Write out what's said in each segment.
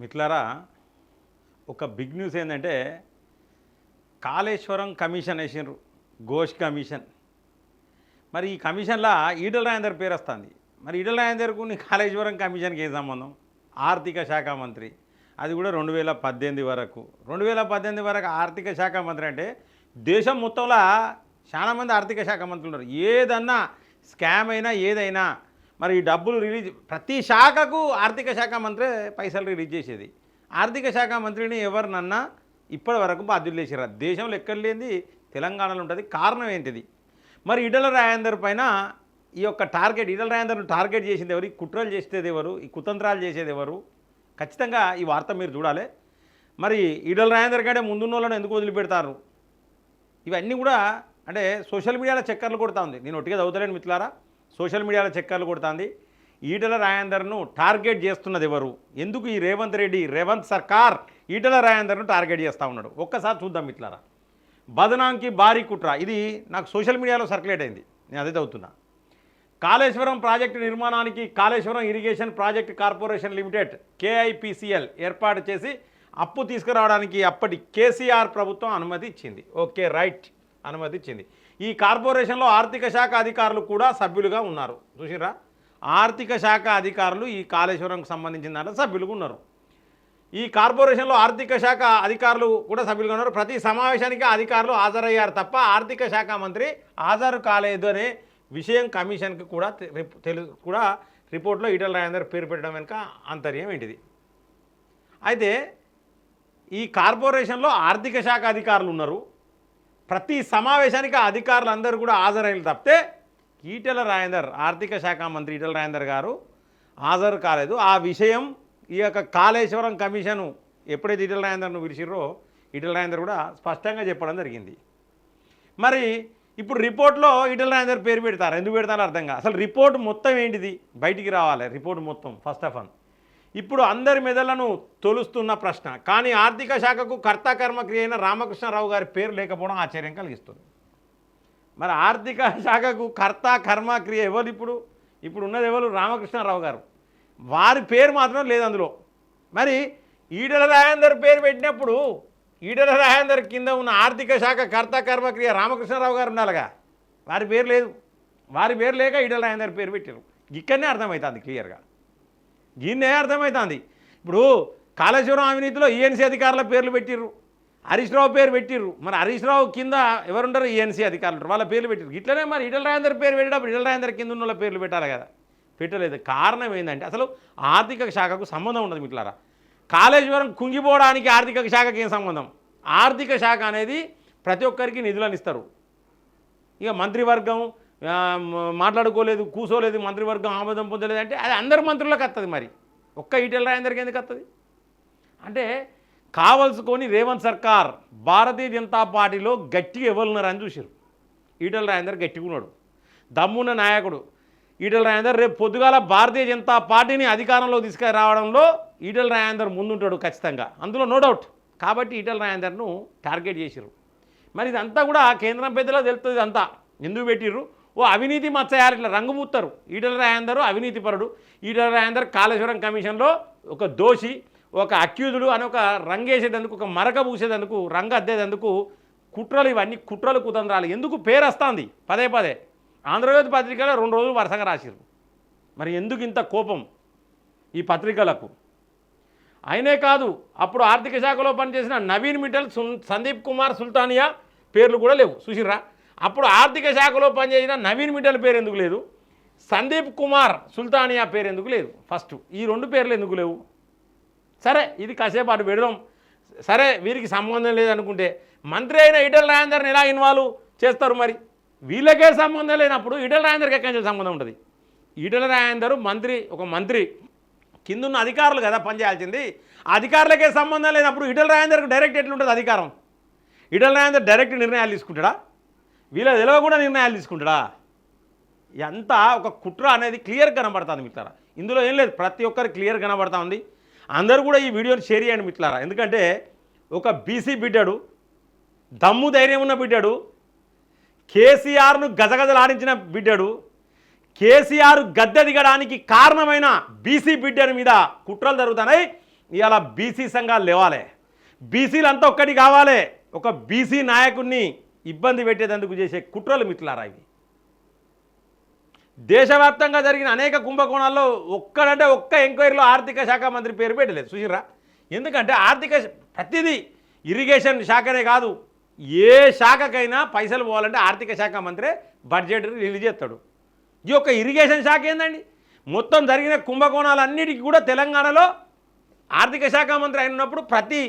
మిత్రులారా ఒక big news ఏంటంటే కాళేశ్వరం కమిషన్ వేసిండ్రు ఘోష్ కమిషన్. మరి ఈ కమిషన్లో ఈడల రాయందర్ పేరు వస్తుంది. మరి ఈడల రాయందర్కు నీ కాళేశ్వరం కమిషన్కి ఏం సంబంధం? ఆర్థిక శాఖ మంత్రి. అది కూడా రెండు వేల పద్దెనిమిది వరకు. రెండు వేల పద్దెనిమిది వరకు ఆర్థిక శాఖ మంత్రి అంటే దేశం మొత్తంలో చాలా మంది ఆర్థిక శాఖ మంత్రులు ఉన్నారు. ఏదన్నా స్కామ్ అయినా ఏదైనా మరి ఈ డబ్బులు రిలీజ్ ప్రతి శాఖకు ఆర్థిక శాఖ మంత్రే పైసలు రిలీజ్ చేసేది. ఆర్థిక శాఖ మంత్రిని ఎవరినన్నా ఇప్పటి వరకు బాధ్యులు చేసారు దేశంలో ఎక్కడ లేనిది తెలంగాణలో ఉంటుంది. కారణం ఏంటిది? మరి ఇడల రాయందర్ పైన ఈ యొక్క టార్గెట్ ఇడల రాయందర్ను టార్గెట్ చేసింది ఎవరు? ఈ కుట్రలు చేసేది ఎవరు? ఈ కుతంత్రాలు చేసేది ఎవరు? ఖచ్చితంగా ఈ వార్త మీరు చూడాలి. మరి ఈడల రాయందర్ కంటే ముందున్న వాళ్ళని ఎందుకు వదిలిపెడతారు? ఇవన్నీ కూడా అంటే సోషల్ మీడియాలో చక్కర్లు కొడతా ఉంది. నేను ఒట్టిగా చదువుతలేను మిత్రులారా. సోషల్ మీడియాలో చక్కర్లు కొడుతుంది. ఈటల రాయందర్ను టార్గెట్ చేస్తున్నది ఎవరు? ఎందుకు ఈ రేవంత్ రెడ్డి రేవంత్ సర్కార్ ఈటల రాయందర్ను టార్గెట్ చేస్తూ ఉన్నాడు? ఒక్కసారి చూద్దాం ఇట్లారా బదనాంకి భారీ కుట్ర. ఇది నాకు సోషల్ మీడియాలో సర్క్యులేట్ అయింది. నేను అదే చదువుతున్నా. కాళేశ్వరం ప్రాజెక్టు నిర్మాణానికి Kaleshwaram irrigation project corporation limited KIPCL ఏర్పాటు చేసి అప్పు తీసుకురావడానికి అప్పటి కేసీఆర్ ప్రభుత్వం అనుమతి ఇచ్చింది. Okay right. అనుమతి ఇచ్చింది. ఈ కార్పొరేషన్లో ఆర్థిక శాఖ అధికారులు కూడా సభ్యులుగా ఉన్నారు. చూసిరా ఆర్థిక శాఖ అధికారులు ఈ కాళేశ్వరంకు సంబంధించిన దాంట్లో సభ్యులుగా ఉన్నారు. ఈ కార్పొరేషన్లో ఆర్థిక శాఖ అధికారులు కూడా సభ్యులుగా ఉన్నారు. ప్రతి సమావేశానికి అధికారులు హాజరయ్యారు తప్ప ఆర్థిక శాఖ మంత్రి హాజరు కాలేదు అనే విషయం కమిషన్కి కూడా తెలు కూడా రిపోర్ట్లో ఈటల రాజేందర్ పేరు పెట్టడం వెనుక ఆంతర్యం ఏంటిది? అయితే ఈ కార్పొరేషన్లో ఆర్థిక శాఖ అధికారులు ఉన్నారు. ప్రతి సమావేశానికి అధికారులు అందరూ కూడా హాజరైన తప్పితే ఈటెల రాజేందర్ ఆర్థిక శాఖ మంత్రి ఈటెల రాజేందర్ గారు హాజరు కాలేదు. ఆ విషయం ఈ యొక్క కాళేశ్వరం కమిషను ఎప్పుడైతే ఈటెల రాజేందర్ను విడిచిర్రో ఈటెల రాజేందర్ కూడా స్పష్టంగా చెప్పడం జరిగింది. మరి ఇప్పుడు రిపోర్ట్లో ఈటెల రాజేందర్ పేరు పెడతారు. ఎందుకు పెడతారో అర్థం కాదు. అసలు రిపోర్ట్ మొత్తం ఏంటిది? బయటికి రావాలి. రిపోర్ట్ మొత్తం ఫస్ట్ ఆఫ్ ఆల్. ఇప్పుడు అందరి మెదలను తొలుస్తున్న ప్రశ్న. కానీ ఆర్థిక శాఖకు కర్త కర్మక్రియ అయిన రామకృష్ణారావు గారి పేరు లేకపోవడం ఆశ్చర్యం కలిగిస్తుంది. మరి ఆర్థిక శాఖకు కర్త కర్మక్రియ ఎవరు ఇప్పుడు? ఇప్పుడు ఉన్నది ఎవరు? రామకృష్ణారావు గారు. వారి పేరు మాత్రం లేదు అందులో. మరి ఈడల రాజేందర్ పేరు పెట్టినప్పుడు ఈడల రాజేందర్ కింద ఉన్న ఆర్థిక శాఖ కర్త కర్మక్రియ రామకృష్ణారావు గారు ఉండాలిగా? వారి పేరు లేదు. వారి పేరు లేక ఈడల రాజేందర్ పేరు పెట్టారు ఇక్కడనే అర్థమవుతుంది క్లియర్గా. దీన్నే అర్థమవుతుంది ఇప్పుడు కాళేశ్వరం అవినీతిలో ఈఎన్సీ అధికారుల పేర్లు పెట్టిర్రు. హరీష్ రావు పేరు పెట్టిర్రు. మరి హరీష్ రావు కింద ఎవరుంటారు ఈఎన్సీ అధికారులు వాళ్ళ పేర్లు పెట్టిర్రు. ఇట్లనే మరి ఇటల రాజేందర్ పేరు పెట్టేటప్పుడు ఇటల రాజేందర్ కింద ఉన్న పేర్లు పెట్టాలి కదా. పెట్టలేదు. కారణం ఏంటంటే అసలు ఆర్థిక శాఖకు సంబంధం ఉండదు మిట్లారా కాళేశ్వరం కుంగిపోవడానికి ఆర్థిక శాఖకి ఏం సంబంధం? ఆర్థిక శాఖ అనేది ప్రతి ఒక్కరికి నిధులను ఇస్తారు. ఇక మంత్రివర్గం మాట్లాడుకోలేదు కూసోలేదు మంత్రివర్గం ఆమోదం పొందలేదు అంటే అది అందరి మంత్రులకు వస్తుంది మరి. ఒక్క ఈటెల రాజేందర్కి ఎందుకు వస్తుంది అంటే కావలసుకొని రేవంత్ సర్కార్ భారతీయ జనతా పార్టీలో గట్టిగా ఎవరున్నారని చూసారు ఈటెల రాయందర్ గట్టిగా ఉన్నాడు దమ్మున్న నాయకుడు. ఈటెల రాయందర్ రేపు పొద్దుగాల భారతీయ జనతా పార్టీని అధికారంలో తీసుకురావడంలో ఈటెల రాయందర్ ముందుంటాడు ఖచ్చితంగా. అందులో నో డౌట్ కాబట్టి ఈటెల రాయందర్ను టార్గెట్ చేసిర్రు. మరి ఇదంతా కూడా కేంద్రం పెద్దలో తెలుస్తుంది అంతా ఎందుకు పెట్టిర్రు? ఓ అవినీతి మచ్చయాలు ఇట్లా రంగుపూస్తారు ఈటల రాయందరు అవినీతి పరుడు. ఈటల రాజేందర్ కాళేశ్వరం కమిషన్లో ఒక దోషి ఒక అక్యూజుడు అని ఒక రంగేసేటందుకు ఒక మరక పూసేటందుకు రంగు అద్దేటందుకు కుట్రలు ఇవన్నీ కుట్రలు కుతంత్రాలు. ఎందుకు పేరు వస్తుంది? పదే పదే. ఆంధ్రజ్యోతి పత్రికలో రెండు రోజులు వరుసగా రాసిరు మరి ఎందుకు ఇంత కోపం ఈ పత్రికలకు? అయినే కాదు అప్పుడు ఆర్థిక శాఖలో పనిచేసిన నవీన్ మిఠల్ సందీప్ కుమార్ సుల్తానియా పేర్లు కూడా లేవు. చూసిర్రా? అప్పుడు ఆర్థిక శాఖలో పనిచేసిన నవీన్ మిట్టల్ పేరు ఎందుకు లేదు? సందీప్ కుమార్ సుల్తానియా పేరు ఎందుకు లేదు? ఫస్ట్ ఈ రెండు పేర్లు ఎందుకు లేవు? సరే ఇది కాసేపు అటు పెడదాం. సరే వీరికి సంబంధం లేదనుకుంటే మంత్రి అయిన ఈటల రాజేందర్ని ఎలా ఇన్వాల్వ్ చేస్తారు మరి? వీళ్ళకే సంబంధం లేనప్పుడు ఈటల రాజేందర్కి ఎక్కడి నుంచి సంబంధం ఉంటుంది? ఈటల రాజేందరు మంత్రి ఒక మంత్రి. కిందున్న అధికారులు కదా పనిచేయాల్సింది. అధికారులకే సంబంధం లేనప్పుడు ఈటల రాజేందర్కు డైరెక్ట్ ఎట్లుంటుంది అధికారం? ఈటల రాజేందర్ డైరెక్ట్ నిర్ణయాలు తీసుకుంటాడా? వీళ్ళ తెలివ కూడా నిర్ణయాలు తీసుకుంటాడా? ఎంత ఒక కుట్ర అనేది క్లియర్ కనబడుతుంది మిత్రులారా. ఇందులో ఏం లేదు ప్రతి ఒక్కరు క్లియర్ కనబడతా ఉంది. అందరూ కూడా ఈ వీడియోని షేర్ చేయండి మిత్రులారా. ఎందుకంటే ఒక బీసీ బిడ్డాడు దమ్ము ధైర్యం ఉన్న బిడ్డాడు కేసీఆర్ను గజగజలాడించిన బిడ్డాడు కేసీఆర్ గద్దె దిగడానికి కారణమైన బీసీ బిడ్డని మీద కుట్రలు జరుగుతున్నాయి. ఇవాళ బీసీ సంఘాలు లేవాలి. బీసీలు అంతా ఒక్కటి కావాలి. ఒక బీసీ నాయకుడిని ఇబ్బంది పెట్టేందుకు చేసే కుట్రలు మిట్లారా ఇవి. దేశవ్యాప్తంగా జరిగిన అనేక కుంభకోణాల్లో ఒక్కడంటే ఒక్క ఎంక్వైరీలో ఆర్థిక శాఖ మంత్రి పేరు పెట్టలేదు. సుశీరా ఎందుకంటే ఆర్థిక ప్రతిదీ ఇరిగేషన్ శాఖనే కాదు. ఏ శాఖకైనా పైసలు పోవాలంటే ఆర్థిక శాఖ మంత్రే బడ్జెట్ రిలీజ్ చేస్తాడు. ఈ యొక్క ఇరిగేషన్ శాఖ ఏందండి? మొత్తం జరిగిన కుంభకోణాలన్నిటికీ కూడా తెలంగాణలో ఆర్థిక శాఖ మంత్రి అయినప్పుడు ప్రతి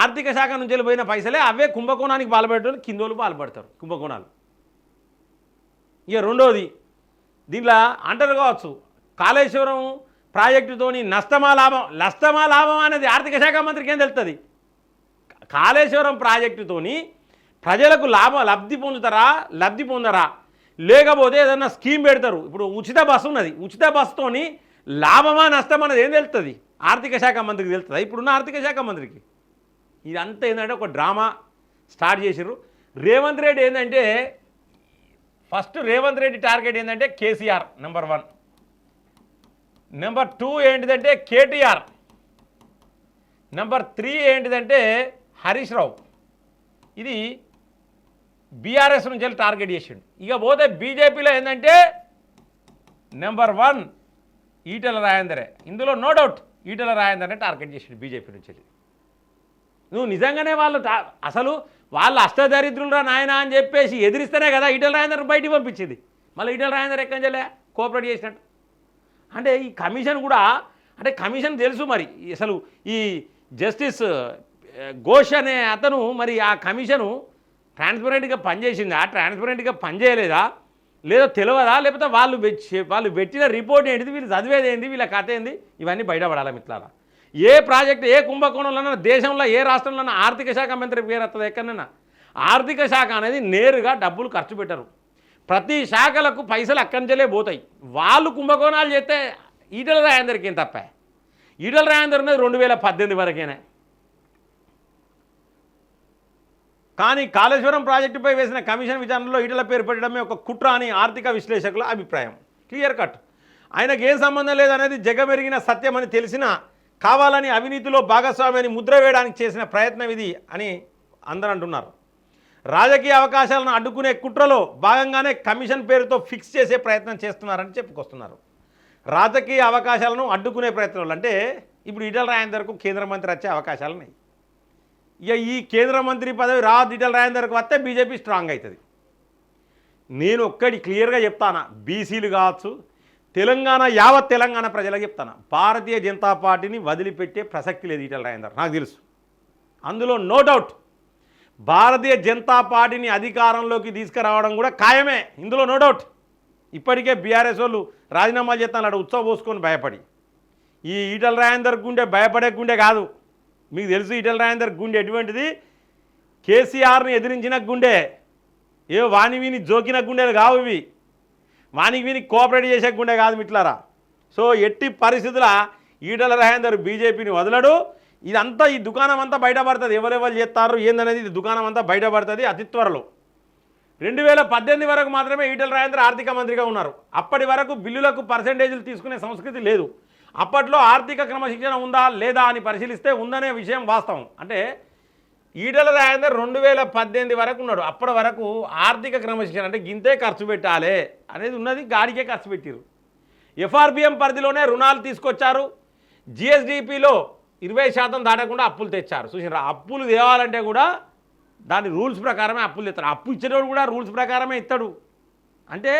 ఆర్థిక శాఖ నుంచి వెళ్ళిపోయిన పైసలే అవే కుంభకోణానికి పాల్పడేటోళ్ళు కిందోళ్ళు పాల్పడతారు కుంభకోణాలు. ఇక రెండోది దీంట్లో అంటారు కావచ్చు కాళేశ్వరం ప్రాజెక్టుతోని నష్టమా లాభం నష్టమా లాభం అనేది ఆర్థిక శాఖ మంత్రికి ఏం తెలుస్తుంది కాళేశ్వరం ప్రాజెక్టుతోని ప్రజలకు లాభం లబ్ధి పొందుతారా లబ్ధి పొందరా? లేకపోతే ఏదన్నా స్కీమ్ పెడతారు ఇప్పుడు ఉచిత బస్సు ఉన్నది ఉచిత బస్సుతోని లాభమా నష్టమా అనేది ఏం తెలుస్తుంది ఆర్థిక శాఖ మంత్రికి తెలుస్తుందా ఇప్పుడున్న ఆర్థిక శాఖ మంత్రికి. ఇదంతా ఏంటంటే ఒక డ్రామా స్టార్ట్ చేసారు రేవంత్ రెడ్డి ఏంటంటే ఫస్ట్ రేవంత్ రెడ్డి టార్గెట్ ఏంటంటే KCR number one. Number two ఏంటిదంటే కేటీఆర్. నెంబర్ త్రీ ఏంటిదంటే హరీష్ రావు. ఇది బీఆర్ఎస్ నుంచి వెళ్ళి టార్గెట్ చేసిండు. ఇక పోతే బీజేపీలో ఏంటంటే నెంబర్ వన్ ఈటెల రాజేందరే. ఇందులో నో డౌట్ ఈటెల రాజేందర్నే టార్గెట్ చేసిండు బీజేపీ నుంచి వెళ్ళి. నువ్వు నిజంగానే వాళ్ళు అసలు వాళ్ళు అష్టదరిద్రులరా నాయన అని చెప్పేసి ఎదిరిస్తేనే కదా ఈటల రాజేందర్ బయటికి పంపించింది. మళ్ళీ ఈటల రాజేందర్ ఎక్కడి చేయలే కోఆపరేట్ చేసినట్టు. అంటే ఈ కమిషన్ కూడా అంటే కమిషన్ తెలుసు మరి. అసలు ఈ జస్టిస్ ఘోష్ అనే అతను మరి ఆ కమిషను ట్రాన్స్పరెంట్గా పనిచేసిందా? ట్రాన్స్పరెంట్గా పనిచేయలేదా? లేదా తెలియదా లేకపోతే వాళ్ళు వాళ్ళు పెట్టిన రిపోర్ట్ ఏంటిది? వీళ్ళు చదివేది ఏంది? వీళ్ళ కథ ఏంది? ఇవన్నీ బయటపడాలి మిత్రాల ఏ ప్రాజెక్టు ఏ కుంభకోణంలోనైనా దేశంలో ఏ రాష్ట్రంలోనైనా ఆర్థిక శాఖ మంత్రి పేరు వస్తుంది ఎక్కడైనా ఆర్థిక శాఖ అనేది నేరుగా డబ్బులు ఖర్చు పెట్టరు. ప్రతి శాఖలకు పైసలు అక్కంచలే పోతాయి. వాళ్ళు కుంభకోణాలు చేస్తే ఈటల రాయందరికి ఏం తప్ప? ఈటల రాయందర్ ఉన్నది రెండు వేల పద్దెనిమిది వరకేనే. కానీ కాళేశ్వరం ప్రాజెక్టుపై వేసిన కమిషన్ విచారణలో ఈటల పేరు పెట్టడమే ఒక కుట్ర అని ఆర్థిక విశ్లేషకుల అభిప్రాయం. Clear cut. ఆయనకు ఏం సంబంధం లేదనేది జగమెరిగిన సత్యం అని తెలిసినా కావాలని అవినీతిలో భాగస్వామ్యాన్ని ముద్ర వేయడానికి చేసిన ప్రయత్నం ఇది అని అందరూ అంటున్నారు. రాజకీయ అవకాశాలను అడ్డుకునే కుట్రలో భాగంగానే కమిషన్ పేరుతో ఫిక్స్ చేసే ప్రయత్నం చేస్తున్నారని చెప్పుకొస్తున్నారు. రాజకీయ అవకాశాలను అడ్డుకునే ప్రయత్నంలో అంటే ఇప్పుడు ఈటల రాయందర్కు కేంద్ర మంత్రి వచ్చే అవకాశాలు ఉన్నాయి. ఇక ఈ కేంద్ర మంత్రి పదవి రా ఈటల రాయందర్కు వస్తే బీజేపీ స్ట్రాంగ్ అవుతుంది. నేను ఒక్కటి క్లియర్గా చెప్తానా బీసీలు కావచ్చు తెలంగాణ యావత్ తెలంగాణ ప్రజలకు చెప్తాను? భారతీయ జనతా పార్టీని వదిలిపెట్టే ప్రసక్తి లేదు ఈటల రాయందర్ నాకు తెలుసు. అందులో నో డౌట్ భారతీయ జనతా పార్టీని అధికారంలోకి తీసుకురావడం కూడా ఖాయమే. ఇందులో నో డౌట్ ఇప్పటికే బీఆర్ఎస్ వాళ్ళు రాజీనామాలు చేస్తాను అక్కడ ఉత్సవం పోసుకొని భయపడి. ఈ ఈటల రాయందర్ గుండె భయపడే గుండె కాదు. మీకు తెలుసు ఈటల రాయందర్ గుండె ఎటువంటిది? కేసీఆర్ని ఎదిరించిన గుండె ఏ వాణివిని వీని జోకిన గుండెలు కావు ఇవి. వానికి వీనికి కోఆపరేట్ చేసే కాదు మిట్లారా. సో ఎట్టి పరిస్థితుల ఈటల రహేందర్ బీజేపీని వదలడు. ఇదంతా ఈ దుకాణం అంతా బయటపడుతుంది. ఎవరెవరు చేస్తారు ఏందనేది ఇది దుకాణం అంతా బయటపడుతుంది అతి త్వరలో. రెండు వేల పద్దెనిమిది వరకు మాత్రమే ఈటల రాజేంద్ర ఆర్థిక మంత్రిగా ఉన్నారు. అప్పటి వరకు బిల్లులకు పర్సంటేజీలు తీసుకునే సంస్కృతి లేదు. అప్పట్లో ఆర్థిక క్రమశిక్షణ ఉందా లేదా అని పరిశీలిస్తే ఉందనే విషయం వాస్తవం. అంటే ఈటల రాజేందర్ రెండు వేల పద్దెనిమిది వరకు ఉన్నాడు. అప్పటి వరకు ఆర్థిక క్రమశిక్షణ అంటే గింతే ఖర్చు పెట్టాలి అనేది ఉన్నది గాడికే ఖర్చు పెట్టారు. ఎఫ్ఆర్బిఎం పరిధిలోనే రుణాలు తీసుకొచ్చారు. జిఎస్డిపిలో ఇరవై శాతం దాటకుండా అప్పులు తెచ్చారు. చూసినారా అప్పులు తేవాలంటే కూడా దాని రూల్స్ ప్రకారమే అప్పులు తెస్తారు అప్పు ఇచ్చేటోడు కూడా రూల్స్ ప్రకారమే ఇస్తాడు అంటే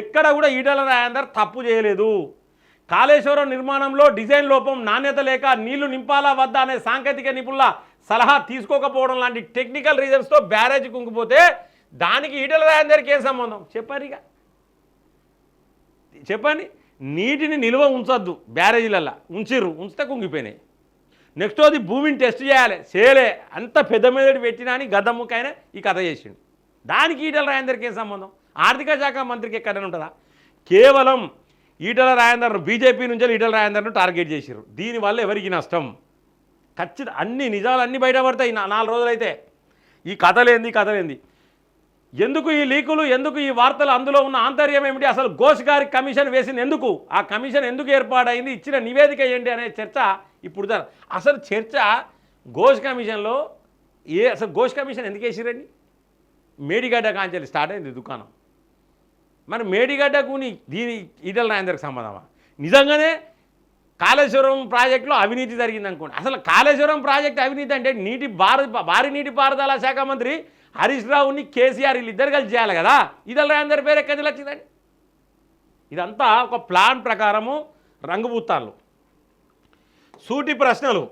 ఎక్కడ కూడా ఈటల రాజేందర్ తప్పు చేయలేదు. కాళేశ్వరం నిర్మాణంలో డిజైన్ లోపం నాణ్యత లేక నీళ్ళు నింపాలా వద్దా అనే సాంకేతిక నిపుణుల సలహా తీసుకోకపోవడం లాంటి టెక్నికల్ రీజన్స్తో బ్యారేజ్ కుంగిపోతే దానికి ఈటల రాజేందర్కి ఏం సంబంధం? చెప్పారు ఇక చెప్పండి. నీటిని నిల్వ ఉంచొద్దు బ్యారేజీలల్లో. ఉంచిర్రు ఉంచితే కుంగిపోయినాయి. నెక్స్ట్ అది భూమిని టెస్ట్ చేయాలి. చేయలే. అంత పెద్ద మెదడు పెట్టినా అని గద్దముకైన ఈ కథ చేసిండు. దానికి ఈటల రాజేందర్కి ఏం సంబంధం? ఆర్థిక శాఖ మంత్రికి ఎక్కడైనా ఉంటుందా? కేవలం ఈటల రాజేందర్ బీజేపీ నుంచి ఈటల రాజేందర్ను టార్గెట్ చేసిర్రు. దీనివల్ల ఎవరికి నష్టం? ఖచ్చితంగా అన్ని నిజాలు అన్నీ బయటపడతాయి నాలుగు రోజులైతే. ఈ కథలేంది ఈ కథలేంది ఎందుకు ఈ లీకులు ఎందుకు ఈ వార్తలు అందులో ఉన్న ఆంతర్యం ఏమిటి? అసలు ఘోష్ గారి కమిషన్ వేసింది ఎందుకు? ఆ కమిషన్ ఎందుకు ఏర్పాటైంది? ఇచ్చిన నివేదిక ఏంటి అనే చర్చ ఇప్పుడు అసలు చర్చ ఘోష్ కమిషన్లో ఏ అసలు ఘోష్ కమిషన్ ఎందుకు వేసిరండి? మేడిగడ్డ కాంచెల్లి స్టార్ట్ అయింది దుకాణం. మరి మేడిగడ్డకు నీ దీని ఈటల రాజేందర్కి సంబంధమా? నిజంగానే కాళేశ్వరం ప్రాజెక్టులో అవినీతి జరిగింది అనుకోండి. అసలు కాళేశ్వరం ప్రాజెక్టు అవినీతి అంటే నీటి భార భారీ నీటి పారుదల శాఖ మంత్రి హరీష్ రావుని కేసీఆర్ వీళ్ళిద్దరు కలిసి చేయాలి కదా? ఇదల్లా అందరి పేరు ఎక్కడి వచ్చిందండి? ఇదంతా ఒక ప్లాన్ ప్రకారము రంగుబూత్తాలు సూటి ప్రశ్నలు.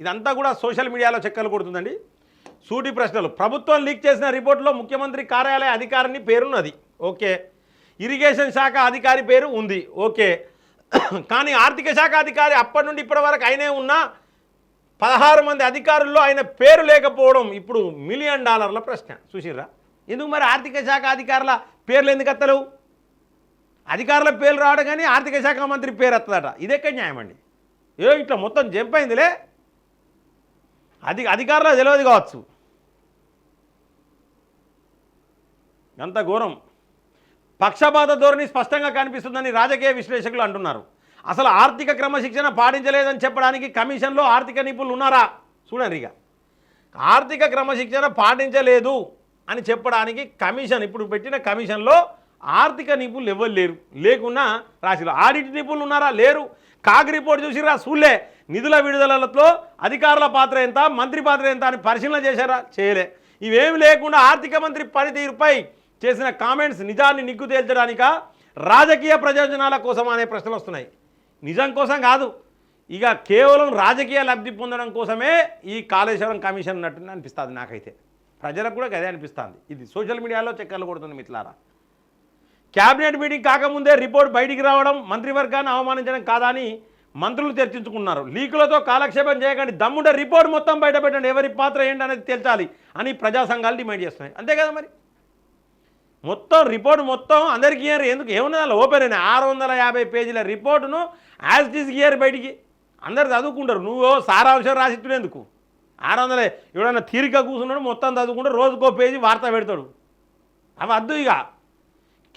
ఇదంతా కూడా సోషల్ మీడియాలో చెక్కలు కొడుతుందండి. సూటి ప్రశ్నలు. ప్రభుత్వం లీక్ చేసిన రిపోర్టులో ముఖ్యమంత్రి కార్యాలయ అధికారిని పేరున్నది. ఓకే. ఇరిగేషన్ శాఖ అధికారి పేరు ఉంది. ఓకే. కానీ ఆర్థిక శాఖ అధికారి అప్పటి నుండి ఇప్పటి వరకు ఆయనే ఉన్న పదహారు మంది అధికారుల్లో ఆయన పేరు లేకపోవడం ఇప్పుడు మిలియన్ డాలర్ల ప్రశ్న. చూసిర్రా? ఎందుకు మరి ఆర్థిక శాఖ అధికారుల పేర్లు ఎందుకు ఎత్తలేవు? అధికారుల పేర్లు రావడం కానీ ఆర్థిక శాఖ మంత్రి పేరు అత్తదట ఇదెక్కడ న్యాయం అండి? ఏ ఇట్లా మొత్తం జంపైందిలే. అది అధికారులు తెలియదు కావచ్చు. ఎంత ఘోరం. పక్షపాత ధోరణి స్పష్టంగా కనిపిస్తుందని రాజకీయ విశ్లేషకులు అంటున్నారు. అసలు ఆర్థిక క్రమశిక్షణ పాటించలేదని చెప్పడానికి కమిషన్లో ఆర్థిక నిపుణులు ఉన్నారా? చూడండి ఇక. ఆర్థిక క్రమశిక్షణ పాటించలేదు అని చెప్పడానికి కమిషన్ ఇప్పుడు పెట్టిన కమిషన్లో ఆర్థిక నిపుణులు ఎవరు లేరు? లేకున్నా రాసిలో ఆడిట్ నిపుణులు ఉన్నారా? లేరు. కాగ్ రిపోర్ట్ చూసిరా చూలే నిధుల విడుదలతో అధికారుల పాత్ర ఎంత? మంత్రి పాత్ర ఎంత అని పరిశీలన చేశారా? చేయలే. ఇవేమి లేకుండా ఆర్థిక మంత్రి పనితీరుపై చేసిన కామెంట్స్ నిజాన్ని నిగ్గు తేల్చడానిక రాజకీయ ప్రయోజనాల కోసం అనే ప్రశ్నలు వస్తున్నాయి. నిజం కోసం కాదు. ఇక కేవలం రాజకీయ లబ్ధి పొందడం కోసమే ఈ కాళేశ్వరం కమిషన్ ఉన్నట్టు అనిపిస్తుంది నాకైతే. ప్రజలకు కూడా అదే అనిపిస్తుంది. ఇది సోషల్ మీడియాలో చక్కర్లు కొడుతుంది మిట్లారా క్యాబినెట్ మీటింగ్ కాకముందే రిపోర్ట్ బయటికి రావడం మంత్రివర్గాన్ని అవమానించడం కాదని మంత్రులు చర్చించుకున్నారు లీకులతో కాలక్షేపం చేయకండి. దమ్ముండే రిపోర్ట్ మొత్తం బయటపెట్టండి. ఎవరి పాత్ర ఏంటి అనేది తేల్చాలి అని ప్రజా సంఘాలు డిమాండ్ చేస్తున్నాయి. అంతే కదా మరి? మొత్తం రిపోర్ట్ మొత్తం అందరికీ ఇయ్యారు. ఎందుకు? ఏమన్నా ఓపెన్ అయినా ఆరు వందల యాభై పేజీల రిపోర్టును యాజ్ ఇట్ ఇయ్యారు బయటికి. అందరు చదువుకుంటారు. నువ్వు సారాంశం రాసిట్టునేందుకు ఆరు వందల ఎవడన్నా తీరిక కూర్చున్నాడు మొత్తం చదువుకుంటే రోజుకో పేజీ వార్త పెడతాడు. అవి అద్దు ఇక.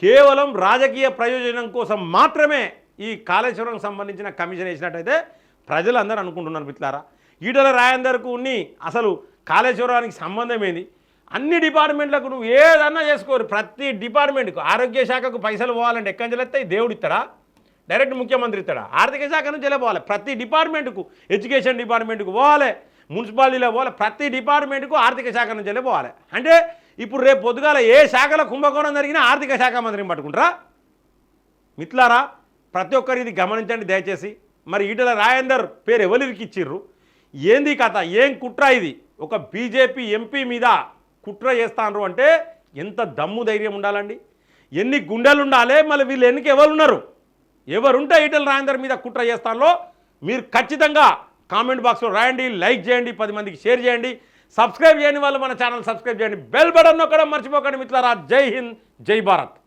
కేవలం రాజకీయ ప్రయోజనం కోసం మాత్రమే ఈ కాళేశ్వరం సంబంధించిన కమిషన్ వేసినట్టయితే ప్రజలందరూ అనుకుంటున్నారు మిత్రులారా. ఈటల రాయందర్కు ఉన్ని అసలు కాళేశ్వరానికి సంబంధం ఏంది? అన్ని డిపార్ట్మెంట్లకు నువ్వు ఏదన్నా చేసుకోరు. ప్రతి డిపార్ట్మెంట్కు ఆరోగ్య శాఖకు పైసలు పోవాలంటే ఎక్కడి నుంచి వస్తాయి దేవుడు ఇస్తాడా? డైరెక్ట్ ముఖ్యమంత్రి ఇస్తాడా? ఆర్థిక శాఖ నుంచి వెళ్ళిపోవాలి ప్రతి డిపార్ట్మెంట్కు ఎడ్యుకేషన్ డిపార్ట్మెంట్కు పోవాలి. మున్సిపాలిటీలో పోవాలి. ప్రతి డిపార్ట్మెంట్కు ఆర్థిక శాఖ నుంచి వెళ్ళిపోవాలి అంటే ఇప్పుడు రేపు పొద్దుగాల ఏ శాఖలో కుంభకోణం జరిగినా ఆర్థిక శాఖ మంత్రిని పట్టుకుంటారా? మిత్లారా ప్రతి ఒక్కరు ఇది గమనించండి దయచేసి. మరి ఈటల రాజేందర్ పేరు ఎవరికి ఇచ్చిర్రు? ఏంది కథ? ఏం కుట్ర ఇది? ఒక బీజేపీ ఎంపీ మీద కుట్ర చేస్తాను అంటే ఎంత దమ్ము ధైర్యం ఉండాలండి? ఎన్ని గుండెలు ఉండాలి మళ్ళీ వీళ్ళు ఎన్నిక ఎవరున్నారు? ఎవరుంటే ఈటల రాజేందర్ మీద కుట్ర చేస్తానో మీరు ఖచ్చితంగా కామెంట్ బాక్స్లో రాయండి లైక్ చేయండి పది మందికి షేర్ చేయండి సబ్స్క్రైబ్ చేయని వాళ్ళు మన ఛానల్ సబ్స్క్రైబ్ చేయండి బెల్ బటన్ నొక్కడం మర్చిపోకండి మిత్రులారా. జై హింద్ జై భారత్.